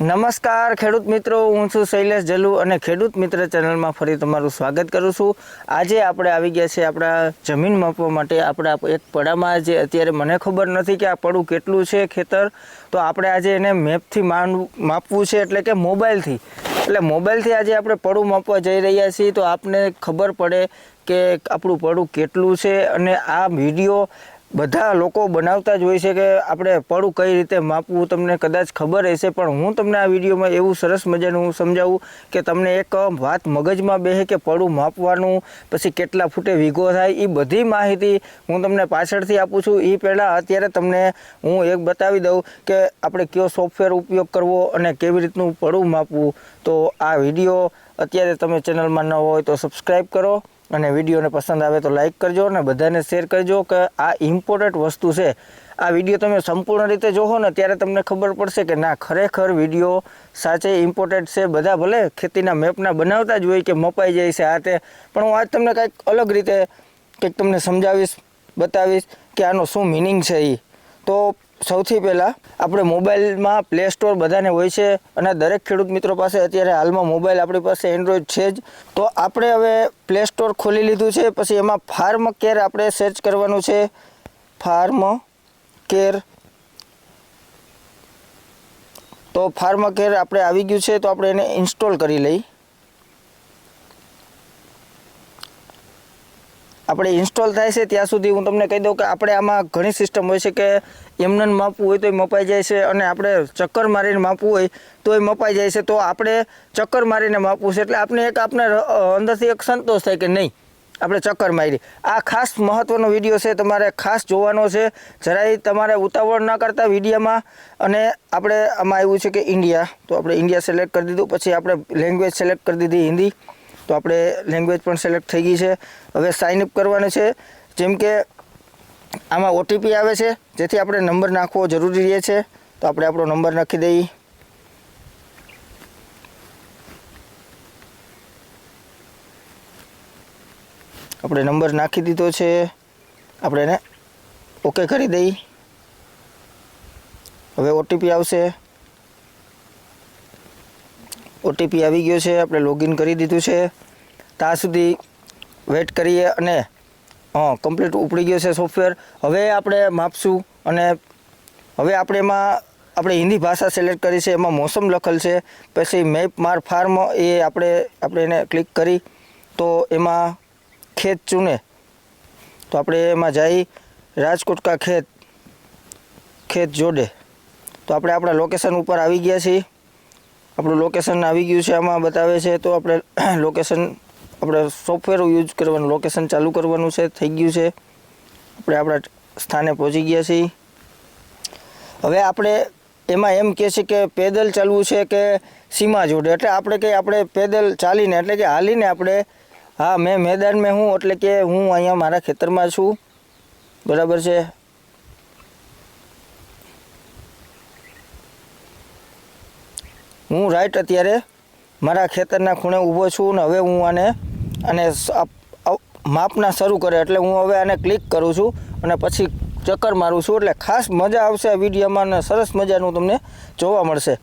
નમસ્કાર, ખેડૂત મિત્રો. હું છું શૈલેષ જલુ અને ખેડૂત મિત્ર ચેનલમાં ફરી તમારું સ્વાગત કરું છું. આજે આપણે આવી ગયા છે આપણા જમીન માપવા માટે. આપણા એક પડામાં જે અત્યારે મને ખબર નથી કે આ પડું કેટલું છે ખેતર. તો આપણે આજે એને મેપથી માપવું છે એટલે કે મોબાઈલથી. એટલે મોબાઈલથી આજે આપણે પડું માપવા જઈ રહ્યા છીએ. તો આપને ખબર પડે કે આપણું પડું કેટલું છે અને આ વીડિયો બધા લોકો બનાવતા જ હોય છે કે આપણે પડું કઈ રીતે માપવું તમને કદાચ ખબર હશે, પણ હું તમને આ વિડીયોમાં એવું સરસ મજાનું હું સમજાવું કે તમને એક વાત મગજમાં બેસે કે પડું માપવાનું, પછી કેટલા ફૂટે વીઘો થાય એ બધી માહિતી હું તમને પાછળથી આપું છું. એ પહેલાં અત્યારે તમને હું એક બતાવી દઉં કે આપણે કયો સોફ્ટવેર ઉપયોગ કરવો અને કેવી રીતનું પડું માપવું. તો આ વીડિયો અત્યારે તમે ચેનલમાં ન હોય તો સબસ્ક્રાઈબ કરો. અને વિડીયોને પસંદ આવે તો લાઇક કરજો અને બધાને શેર કરજો કે આ ઇમ્પોર્ટન્ટ વસ્તુ છે. આ વીડિયો તમે સંપૂર્ણ રીતે જોહો ને ત્યારે તમને ખબર પડશે કે ના, ખરેખર વીડિયો સાચે ઇમ્પોર્ટન્ટ છે. બધા ભલે ખેતીના મેપના બનાવતા જ હોય કે મપાઈ જાય છે આ તે, પણ હું આજ તમને કંઈક અલગ રીતે કંઈક તમને સમજાવીશ, બતાવીશ કે આનો શું મિનિંગ છે એ તો સૌથી પહેલાં આપણે મોબાઈલમાં પ્લે સ્ટોર બધાને હોય છે અને દરેક ખેડૂત મિત્રો પાસે અત્યારે હાલમાં મોબાઈલ આપણી પાસે એન્ડ્રોઈડ છે જ. તો આપણે હવે પ્લે સ્ટોર ખોલી લીધું છે, પછી એમાં ફાર્મ કેર આપણે સર્ચ કરવાનું છે. ફાર્મ કેર તો ફાર્મ કેર આપણે આવી ગયું છે, તો આપણે એને ઇન્સ્ટોલ કરી લઈ આપણે ઇન્સ્ટોલ થાય છે, ત્યાં સુધી હું તમને કહી દઉં કે આપણે આમાં ઘણી સિસ્ટમ હોય છે કે એમને માપવું હોય તો એ મપાઈ જાય છે અને આપણે ચક્કર મારીને માપવું હોય તો એ મપાઈ જાય છે. તો આપણે ચક્કર મારીને માપવું છે એટલે આપણે એક આપણે અંદરથી એક સંતોષ થાય કે નહીં, આપણે ચક્કર મારી આ ખાસ મહત્ત્વનો વીડિયો છે, તમારે ખાસ જોવાનો છે. જરાય તમારે ઉતાવળ ન કરતા વિડીયામાં અને આપણે આમાં આવ્યું છે કે ઇન્ડિયા. તો આપણે ઇન્ડિયા સિલેક્ટ કરી દીધું, પછી આપણે લેંગ્વેજ સિલેક્ટ કરી દીધી હિન્દી. તો આપણે લેંગ્વેજ પણ સિલેક્ટ થઈ ગઈ છે. હવે સાઇન અપ કરવાનું છે. જેમ કે આમાં ઓટીપી આવે છે, જેથી આપણે નંબર નાખવો જરૂરી રહે છે. તો આપણે આપણો નંબર નાખી દઈએ. આપણે નંબર નાખી દીધો છે. આપણે એને ઓકે કરી દઈએ. હવે ઓટીપી આવશે. ઓટીપી આવી ગયો છે, આપણે લોગિન કરી દીધું છે. ત્યાં સુધી વેટ કરીએ અને હા કમ્પ્લીટ ઉપડી ગયો છે સોફ્ટવેર હવે આપણે માપશું અને હવે આપણે એમાં, આપણે હિન્દી ભાષા સિલેક્ટ કરી છે, એમાં મોસમ લખેલ છે. પછી મેપ માર ફાર્મ એ આપણે આપણે એને ક્લિક કરી. તો એમાં ખેત ચૂને તો આપણે એમાં જઈ રાજકોટ કા ખેત ખેત જોડે. તો આપણે આપણા લોકેશન ઉપર આવી ગયા છીએ. આપણું લોકેશન આવી ગયું છે, આમાં બતાવે છે, તો આપણે લોકેશન આપણે સોફ્ટવેર યુઝ કરવાનું લોકેશન ચાલુ કરવાનું છે, થઈ ગયું છે. આપણે આપણા સ્થાને પહોંચી ગયા છીએ. હવે આપણે એમાં એમ કહે છે કે પેદલ ચાલવું છે કે સીમા જોડે? એટલે આપણે કંઈ આપણે પેદલ ચાલીને, એટલે કે હાલીને આપણે, હા, મેં મેદાન મેં હું, એટલે કે હું અહીંયા મારા ખેતરમાં છું. બરાબર છે? હું રાઈટ અત્યારે મારા ખેતરના ખૂણે ઊભો છું ને હવે હું આને અને માપના શરૂ કરે એટલે હું હવે આને ક્લિક કરું છું અને પછી ચક્કર મારું છું એટલે ખાસ મજા આવશે આ વિડીયોમાં અને સરસ મજાનું તમને જોવા મળશે.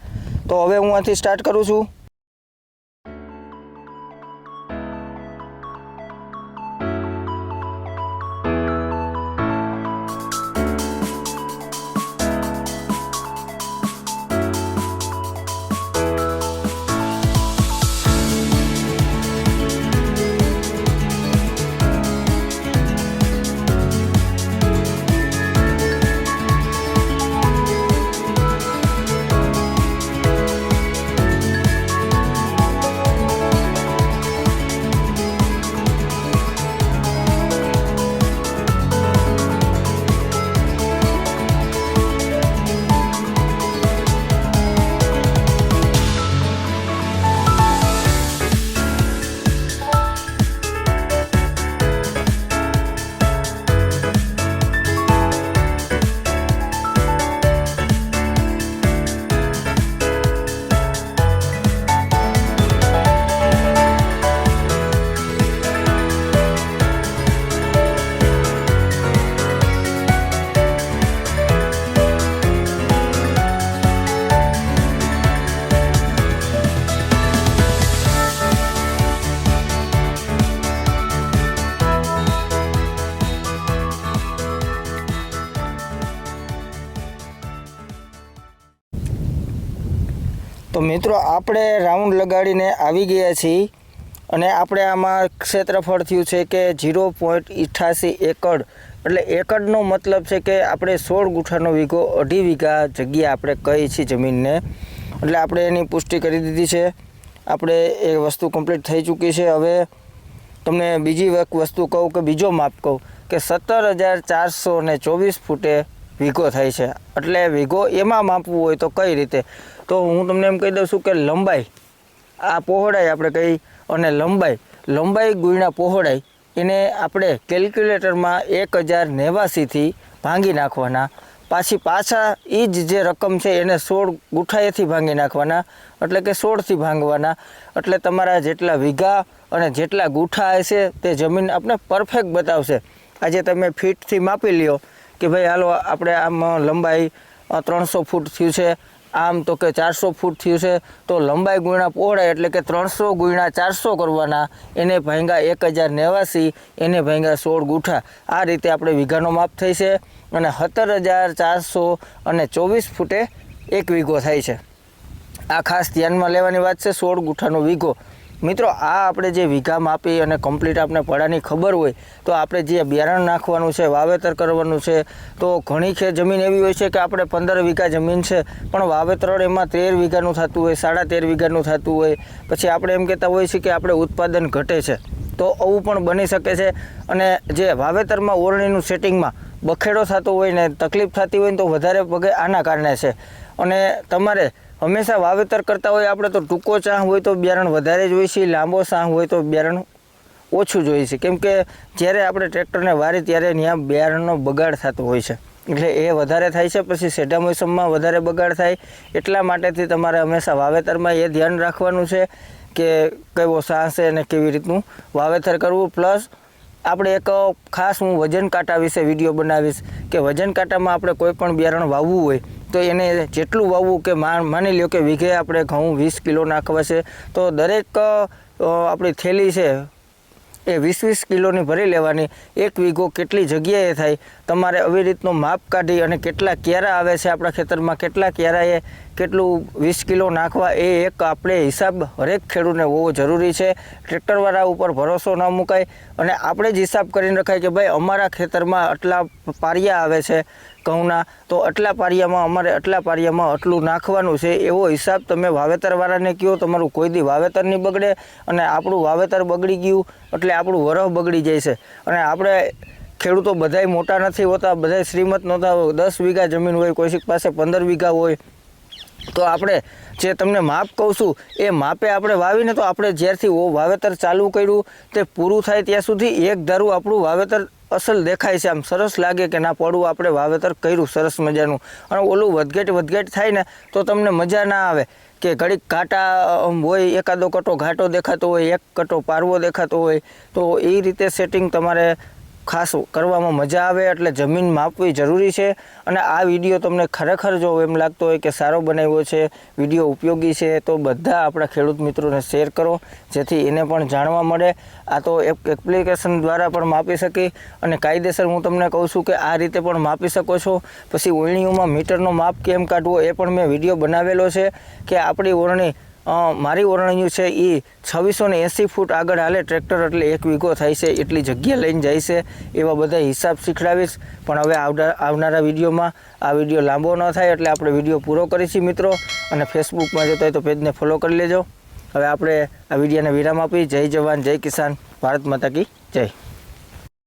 તો હવે હું આથી સ્ટાર્ટ કરું છું. મિત્રો, આપણે રાઉન્ડ લગાડીને આવી ગયા છીએ અને આપણે આમાં ક્ષેત્રફળ થયું છે કે ઝીરો પોઈન્ટ ઇઠાસી એકડ. એટલે એકડનો મતલબ છે કે આપણે સોળ ગુઠાનો વીઘો, અઢી વીઘા જગ્યા આપણે કહી છીએ જમીનને. એટલે આપણે એની પુષ્ટિ કરી દીધી છે. આપણે એ વસ્તુ કમ્પ્લીટ થઈ ચૂકી છે. હવે તમને બીજી એક વસ્તુ કહું કે બીજો માપ કહું કે સત્તર હજાર ચારસો ને ચોવીસ ફૂટે વીઘો થાય છે. એટલે વીઘો એમાં માપવું હોય તો કઈ રીતે? તો હું તમને એમ કહી દઉં છું કે લંબાઈ, આ પહોળાઈ આપણે કહી અને લંબાઈ લંબાઈ ગુણ્યા પહોળાઈ એને આપણે કેલ્ક્યુલેટરમાં એક હજાર નેવાસીથી ભાંગી નાખવાના. પાછી પાછા એ જ જે રકમ છે એને સોળ ગુઠાએથી ભાંગી નાખવાના, એટલે કે સોળથી ભાંગવાના. એટલે તમારા જેટલા વીઘા અને જેટલા ગુઠા હશે તે જમીન આપણે પરફેક્ટ બતાવશે. આજે તમે ફીટથી માપી લ્યો કે ભાઈ હાલો, આપણે આમ લંબાઈ ત્રણસો ફૂટ થયું છે આમ તો કે ચારસો ફૂટ થયું છે, તો લંબાઈ ગુણ્યા પહોળાઈ એટલે કે ત્રણસો ગુણ્યા ચારસો કરવાના, એને ભાંગા એક હજાર નેવાસી, એને ભાંગા સોળ ગુઠા. આ રીતે આપણે વીઘાનો માપ થઈ છે અને સત્તર હજાર ચારસો અને ચોવીસ ફૂટે એક વીઘો થાય છે. આ ખાસ ધ્યાનમાં લેવાની વાત છે સોળ ગુઠાનો વીઘો. મિત્રો, આ આપણે જે વીઘા માપી અને કમ્પ્લીટ આપણે પડાની ખબર હોય, તો આપણે જે બિયારણ નાખવાનું છે, વાવેતર કરવાનું છે, તો ઘણી ખે જમીન એવી હોય છે કે આપણે પંદર વીઘા જમીન છે, પણ વાવેતર એમાં તેર વીઘાનું થતું હોય, સાડા તેર વીઘાનું થતું હોય. પછી આપણે એમ કહેતા હોઈએ છીએ કે આપણે ઉત્પાદન ઘટે છે. તો આવું પણ બની શકે છે અને જે વાવેતરમાં ઓરણીનું સેટિંગમાં બખેડો થતો હોય ને તકલીફ થતી હોય ને તો વધારે પગે આના કારણે છે. અને તમારે હંમેશા વાવેતર કરતા હોય, આપણે તો ટૂંકો ચાહ હોય તો બિયારણ વધારે જોઈએ છે, લાંબો ચાહ હોય તો બિયારણ ઓછું જોઈએ છે. કેમ કે જ્યારે આપણે ટ્રેક્ટરને વારી ત્યારે ત્યાં બિયારણનો બગાડ થતો હોય છે. એટલે એ વધારે થાય છે, પછી સેઢા મોસમમાં વધારે બગાડ થાય. એટલા માટેથી તમારે હંમેશા વાવેતરમાં એ ધ્યાન રાખવાનું છે કે કેવો સાહ છે અને કેવી રીતનું વાવેતર કરવું. પ્લસ આપણે એક ખાસ હું વજન કાંટા વિશે વીડિયો બનાવીશ કે વજન કાંટામાં આપણે કોઈ પણ બિયારણ વાવવું હોય તો એને જેટલું વાવવું કે માન લ્યો કે વીઘે આપણે ઘઉં વીસ કિલો નાખવા છે, તો દરેક આપણી થેલી છે એ વીસ વીસ કિલોની ભરી લેવાની. એક વીઘો કેટલી જગ્યાએ થાય? તમારે આવી રીતનું માપ કાઢી અને કેટલા ક્યારા આવે છે આપણા ખેતરમાં? કેટલા ક્યારાએ કેટલું વીસ કિલો નાખવા? એ એક આપણે હિસાબ હરેક ખેડૂતને હોવો જરૂરી છે. ટ્રેક્ટરવાળા ઉપર ભરોસો ન મુકાય અને આપણે જ હિસાબ કરીને રખાય કે ભાઈ, અમારા ખેતરમાં આટલા પારિયા આવે છે ઘઉંના. તો આટલા પારિયામાં, અમારે આટલા પારિયામાં આટલું નાખવાનું છે. એવો હિસાબ તમે વાવેતરવાળાને કહો, તમારું કોઈ દી વાવેતર નહીં બગડે અને આપણું વાવેતર બગડી ગયું એટલે આપણું વરહ બગડી જાય છે. અને આપણે ખેડૂતો બધાય મોટા નથી હોતા, બધાય શ્રીમત નહોતા હોય દસ વીઘા જમીન હોય, કોઈક પાસે પંદર વીઘા હોય. તો આપણે જે તમને માપ કહું છું, એ માપે આપણે વાવીને તો આપણે જ્યારથી વાવેતર ચાલુ કર્યું, તે પૂરું થાય ત્યાં સુધી એક ધારું આપણું વાવેતર અસલ દેખાય છે આમ સરસ લાગે કે ના પડવું આપણે વાવેતર કર્યું, સરસ મજાનું. અને ઓલું વધઘેટ વધઘેટ થાય ને તો તમને મજા ના આવે કે ઘડીક ઘાટા હોય, એકાદો કટો ઘાટો દેખાતો હોય, એક કટો પારવો દેખાતો હોય, તો એ રીતે સેટિંગ તમારે ખાસ કરવામાં મજા આવે એટલે જમીન માપવી જરૂરી છે. અને આ વીડિયો તમને ખરેખર જો એમ લાગતો હોય કે સારો બનાવ્યો છે વીડિયો ઉપયોગી છે તો બધા આપણા ખેડૂત મિત્રોને શેર કરો જેથી એને પણ જાણવા મળે. આ તો એપ્લિકેશન દ્વારા પણ માપી શકી અને કાયદેસર હું તમને કહું છું કે આ રીતે પણ માપી શકો છો. પછી ઓળણીઓમાં મીટરનો માપ કેમ કાઢવો એ પણ મેં વીડિયો બનાવેલો છે કે આપણી ઓરણી અ, મારી ઓરણીયું છે એ છવ્વીસો ને એંસી ફૂટ આગળ હાલે, ટ્રેક્ટર એટલે એક વીઘો થાય છે, એટલી જગ્યા લઈને જાય છે, એવા બધા હિસાબ શીખડાવીશ. પણ હવે આવનારા વિડીયોમાં આ વીડિયો લાંબો ન થાય એટલે આપણે વીડિયો પૂરો કરીશું મિત્રો, અને ફેસબુકમાં જોતા હોય તો પેજને ફોલો કરી લેજો. હવે આપણે આ વિડીયોને વિરામ આપી, જય જવાન, જય કિસાન, ભારત માતા કી જય.